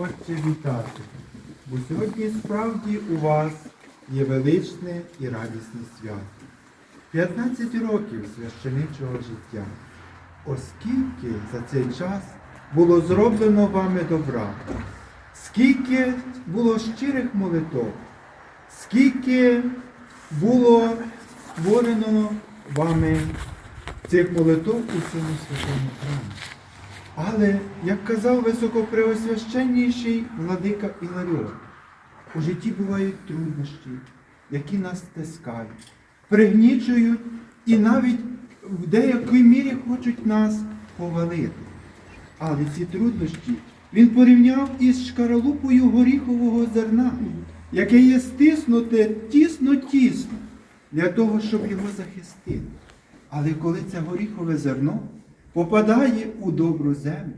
Отче, вітати, бо сьогодні справді у вас є величне і радісне свято. 15 років священичого життя. Оскільки за цей час було зроблено вами добра, скільки було щирих молитов, скільки було створено вами цих молитов у цьому святому храмі. Але, як казав високопреосвященніший владика Іларіон, у житті бувають труднощі, які нас стискають, пригнічують і навіть в деякій мірі хочуть нас повалити. Але ці труднощі він порівняв із шкаралупою горіхового зерна, яке є стиснуте тісно-тісно для того, щоб його захистити. Але коли це горіхове зерно попадає у добру землю,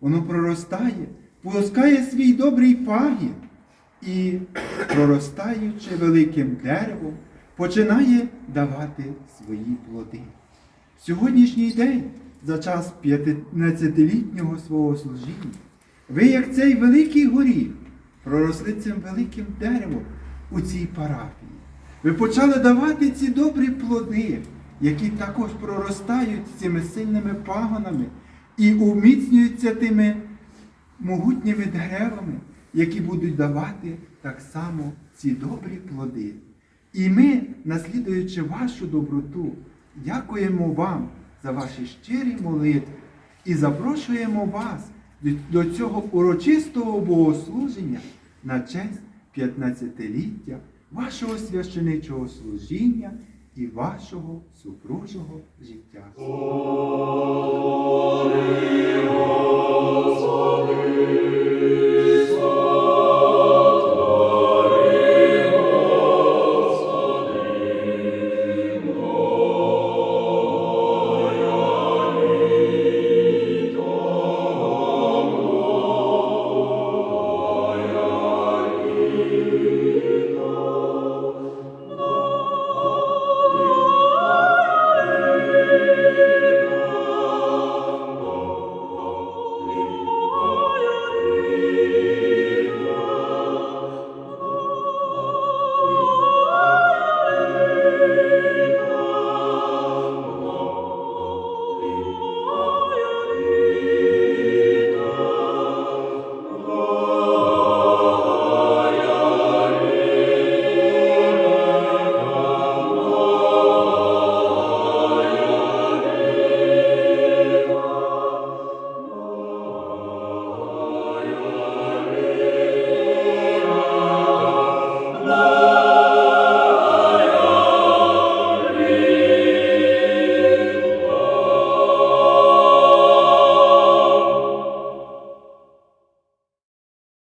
воно проростає, пускає свій добрий пагін і, проростаючи великим деревом, починає давати свої плоди. В сьогоднішній день, за час 15-літнього свого служіння, ви, як цей великий горіх, проросли цим великим деревом у цій парафії. Ви почали давати ці добрі плоди, які також проростають цими сильними пагонами і уміцнюються тими могутніми деревами, які будуть давати так само ці добрі плоди. І ми, наслідуючи вашу доброту, дякуємо вам за ваші щирі молитви і запрошуємо вас до цього урочистого богослуження на честь 15-ліття вашого священичого служіння і вашого супружого життя. Господи,